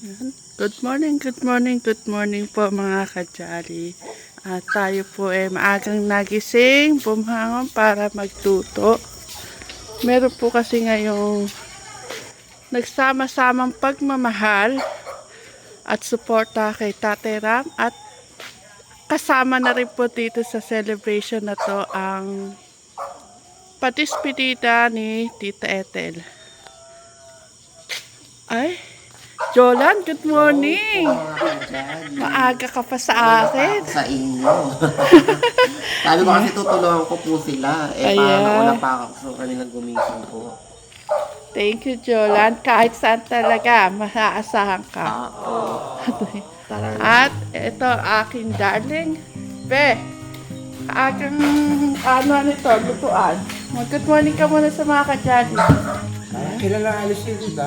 Yan. Good morning, good morning, good morning po mga kajali. At tayo po ay maagang nagising, bumangon para magtuto. Meron po kasi ngayong nagsama-samang pagmamahal at suporta kay Tatay Ram at kasama na rin po dito sa celebration na to ang patispedida ni Tita Ethel. Ay, Jolan, good morning. Maaga ka pa sa akin. sa inyo. Sabi ko kasi tutulungan ko po sila. Eh, Ayan. parang nauna pa ako sa kanila gumising po. Thank you, Jolan. Kahit saan talaga, masaasahan ka. Talaga. At ito, aking darling. Be, aking ano nito, lutuan. Mag-good morning ka muna sa mga kajali. Kailan lang alis yun, di ba?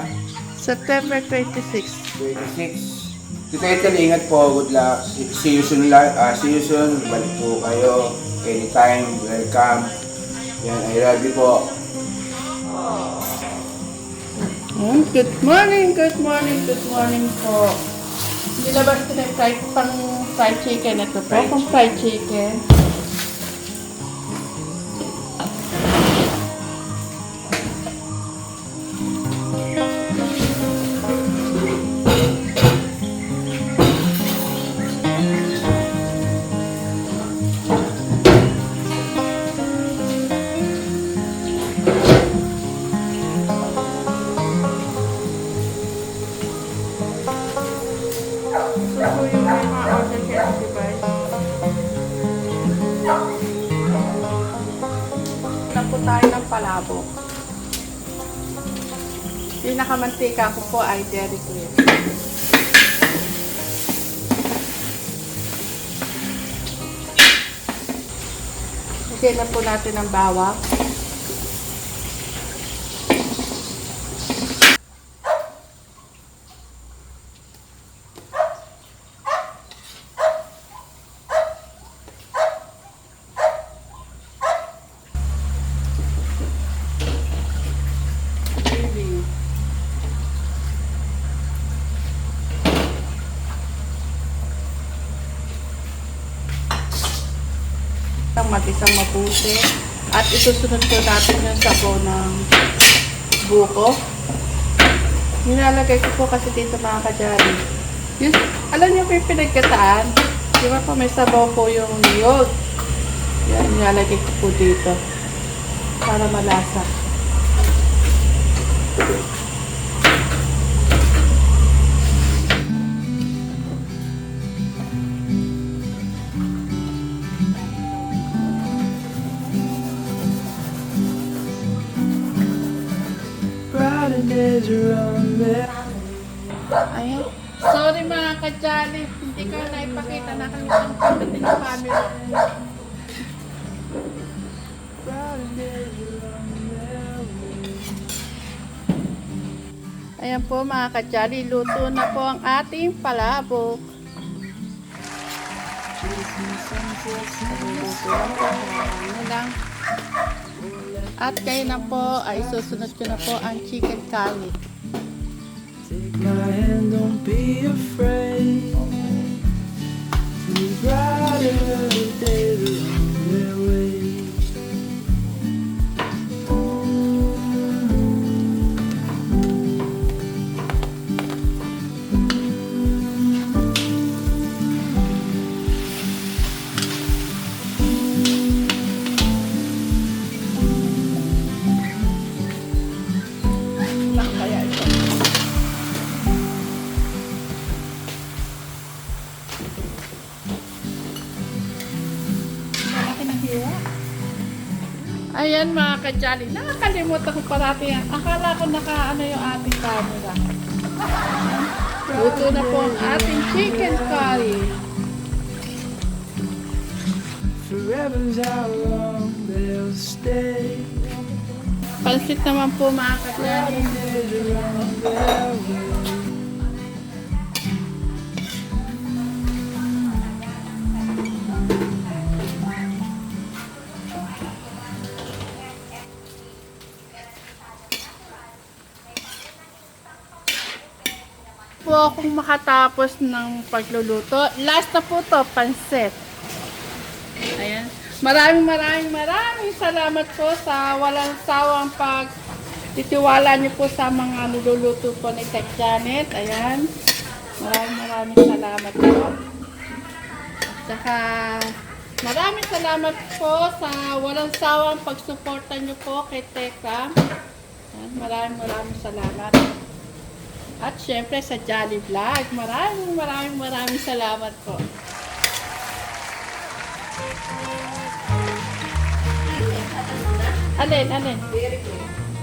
September 26. 26. Tita Ethel, ingat po. Good luck. See you soon. ah, see you soon. Balik po kayo. Anytime. Welcome. Yan, I love you po. Good morning, good morning, good morning po. Nilabas ko na yung fried, pang fried chicken. Ito po, pang fried chicken. Ko ay Dairy Queen. Lagyan na po natin ang bawang. Ang matisang mabuti. At isusunod ko natin yung sabaw ng buko. Nilalagay ko po kasi dito mga kajari. Yung, alam niyo po yung pinagkataan? Di ba po may sabaw po yung niyog? Yan, nilalagay ko po dito. Para malasa. Ayan. Sorry mga kajali, hindi ko na ipakita na kami ng pagdating ng family. Ayan po mga kajali, luto na po ang ating palabok. Ano lang. At kayo na po ay susunod ko na po ang chicken curry. Take my hand, don't be afraid. Brighter days Kajali, nakakalimutan ko parati yan. Akala ko naka ano yung ating camera. Luto na po ang ating chicken curry. Forever's how long they'll stay. Pansit naman po mga kajali. Po akong makatapos ng pagluluto. Last na po to, pansit. Ayan. Maraming maraming maraming salamat po sa walang sawang pag titiwala niyo po sa mga niluluto po ni Tech Janet. Ayan. Maraming maraming salamat po. At saka maraming salamat po sa walang sawang pagsuporta niyo po kay. Ayan. Maraming maraming salamat. At syempre sa Jolly Vlog. Maraming maraming maraming salamat po. Alin, alin?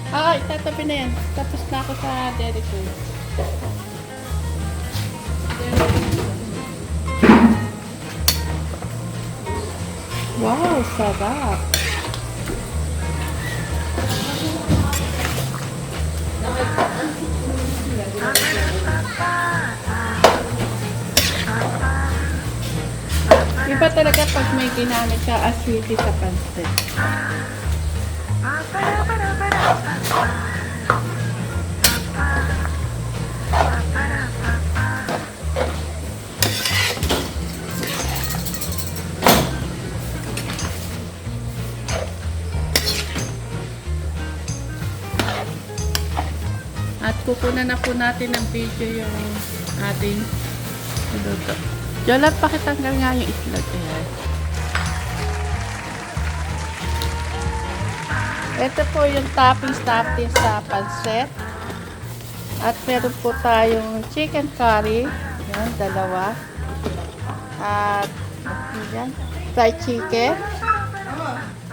Ah, itatabi na yan. Tapos na ako sa Dairy Queen. Wow, sarap. Iba talaga pag may ginamit ka as sweetie sa pansit. At kukunan na po natin ng video yung ating luto. Jola, pakitanggal nga yung itlog. Ayan. Ito po yung toppings natin sa pansit. At meron po tayong chicken curry. Yan, dalawa. At, yan, fried chicken.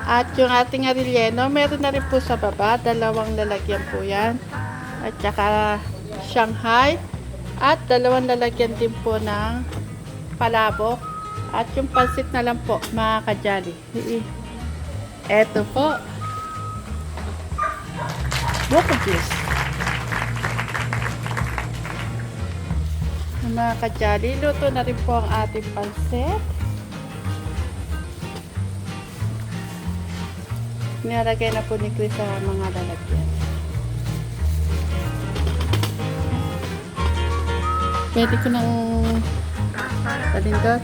At yung ating arilleno, meron na rin po sa baba. Dalawang lalagyan po yan. At saka Shanghai. At dalawang lalagyan din po ng palabok. At yung pansit na lang po, mga kajali. Eto po. Buko juice. Mga kajali, luto na rin po ang ating pansit. Nilalagay na po ni Chris sa mga lalagyan. Pwede ko nang Palindot.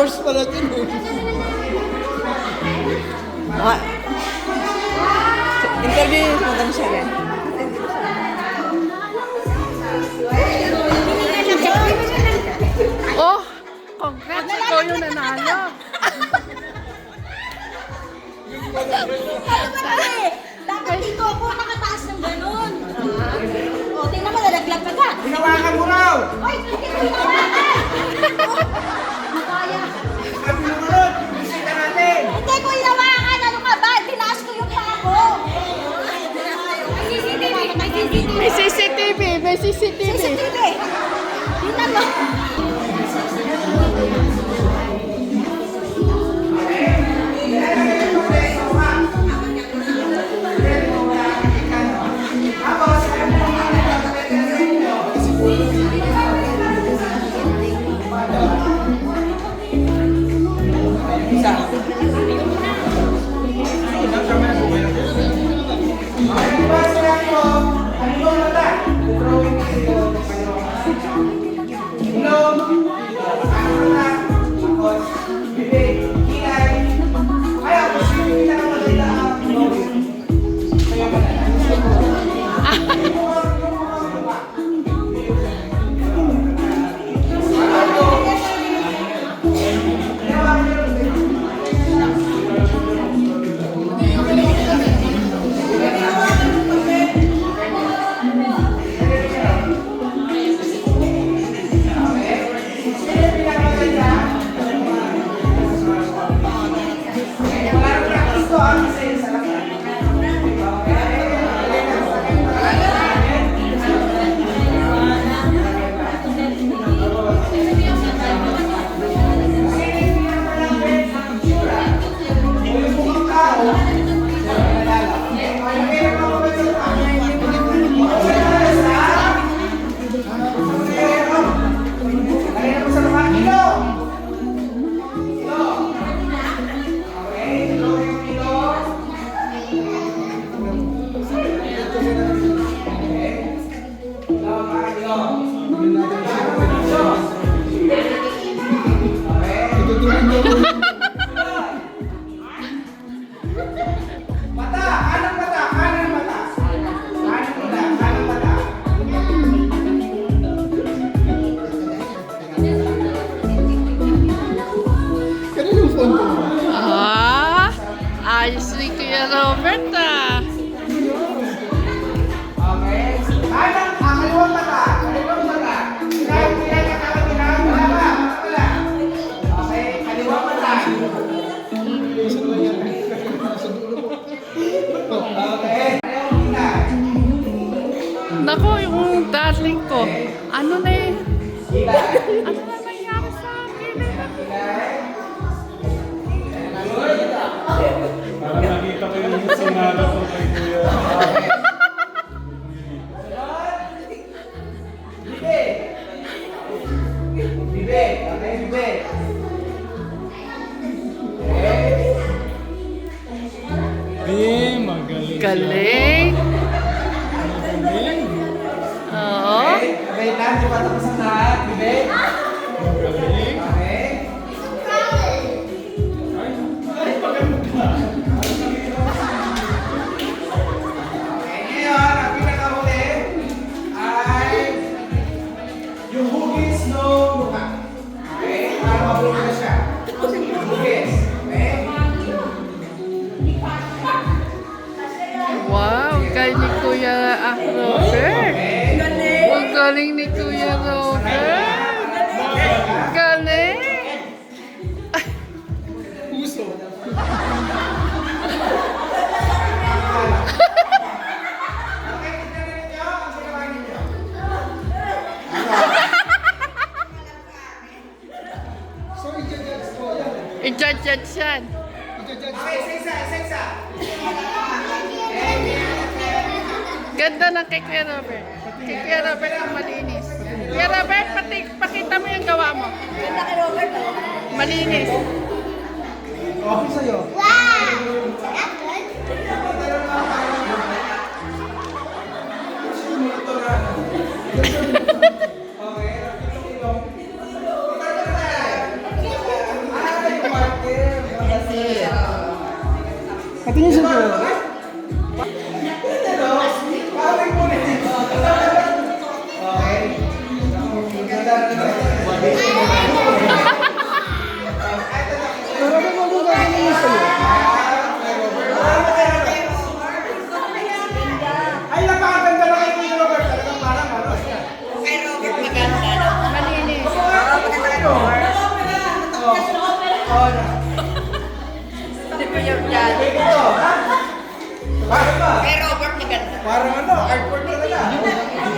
Hours pala din eh. Interview mo Madam Sharon. Oh, congrats. Ikaw yung nanalo. Ano ba eh? Dapat dito ako nakataas ng ganun. O, tingnan mo, nalaglag ka ka. Hinawakan mo raw! Ay, hindi ko hinawakan. Nakaya. Sabi mo nun, bisita natin! Hindi ko hinawakan. Ano ka ba? Tinaas ko yung paa ko. May CCTV. May CCTV. May CCTV, may CCTV. CCTV. Tingnan mo. No mukha. Okay? Para mabulog na siya. Hugis. Okay? Wow, galing ni Kuya Robert. Ang galing ni Kuya Robert. I-judge yan. Okay. Ganda ng kay Kuya Robert. Kay Kuya Robert ang malinis. Kuya Robert, pati, pakita mo yung gawa mo. Ganda kay Robert. oh. Malinis. Okay sa'yo. Okay, 真是。的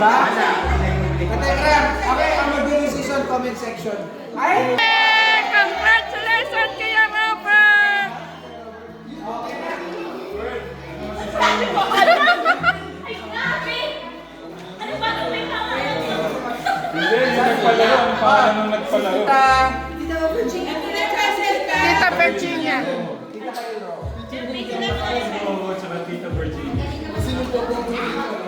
Diba? Katekram, okay, ang magiging season comment section. Ay! Congratulations kaya Robert! Hindi, yung nagpalaro. Ang pangalan ng nagpalaro. Tita Virginia. Oo, tsaka Tita Virginia. Ang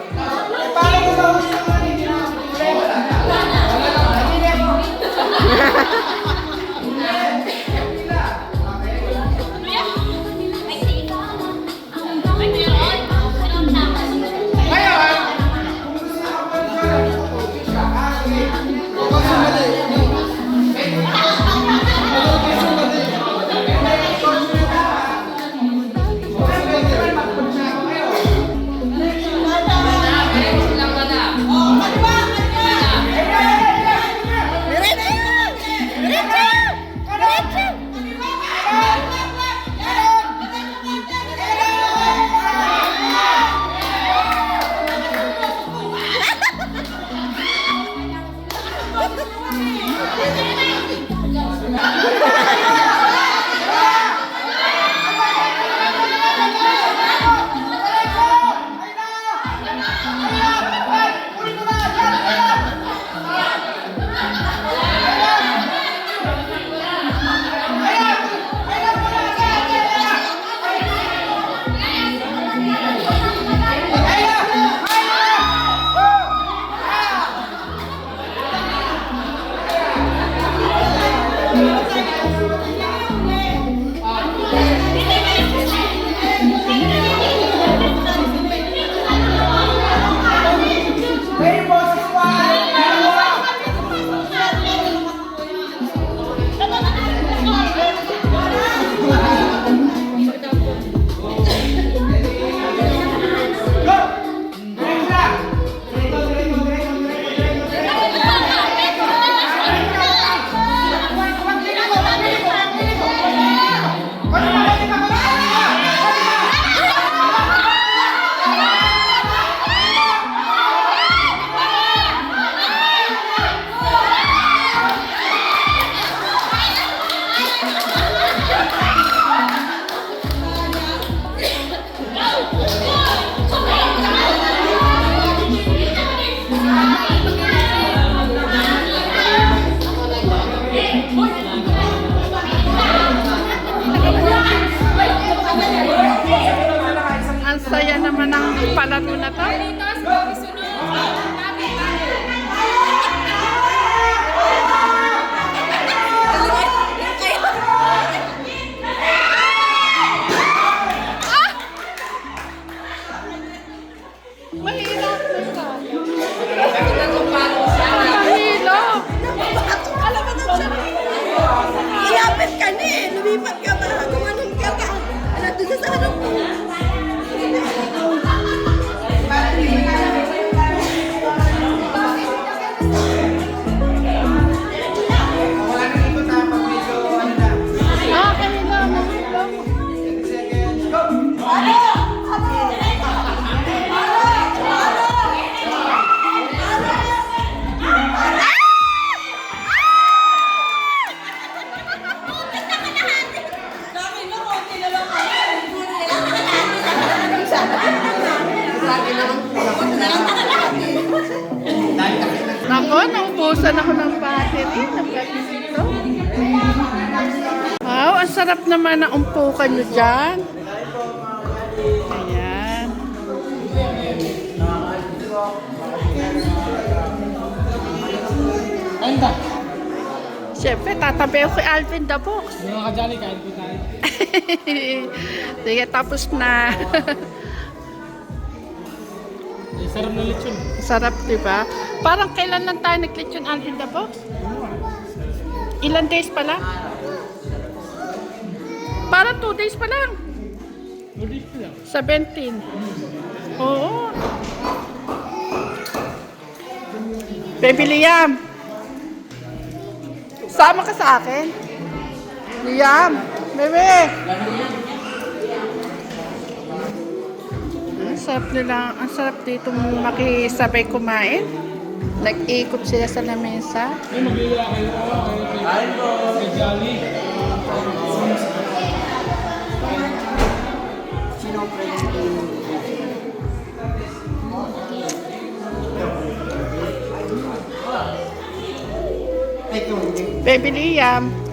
ng palaro na to. Mahirap nyo dyan. Ayan. Siyempre, tatabi ako kay Alvin the Box. Mga kajali, kain po tayo. Sige, tapos na. Sarap na lechon. Sarap, di ba? Parang kailan lang tayo nag-lechon Alvin the Box? Ilan days pa lang? Parang 2 days pa lang. Ulit ko lang. 17. Oo. Baby Liam. Sama ka sa akin. Liam. Bebe. Ang sarap nila. Ang sarap dito makisabay kumain. Nag-ikot sila sa lamesa. Eh, mag-iwa kayo. Kain po. Ay, yung Baby Liam.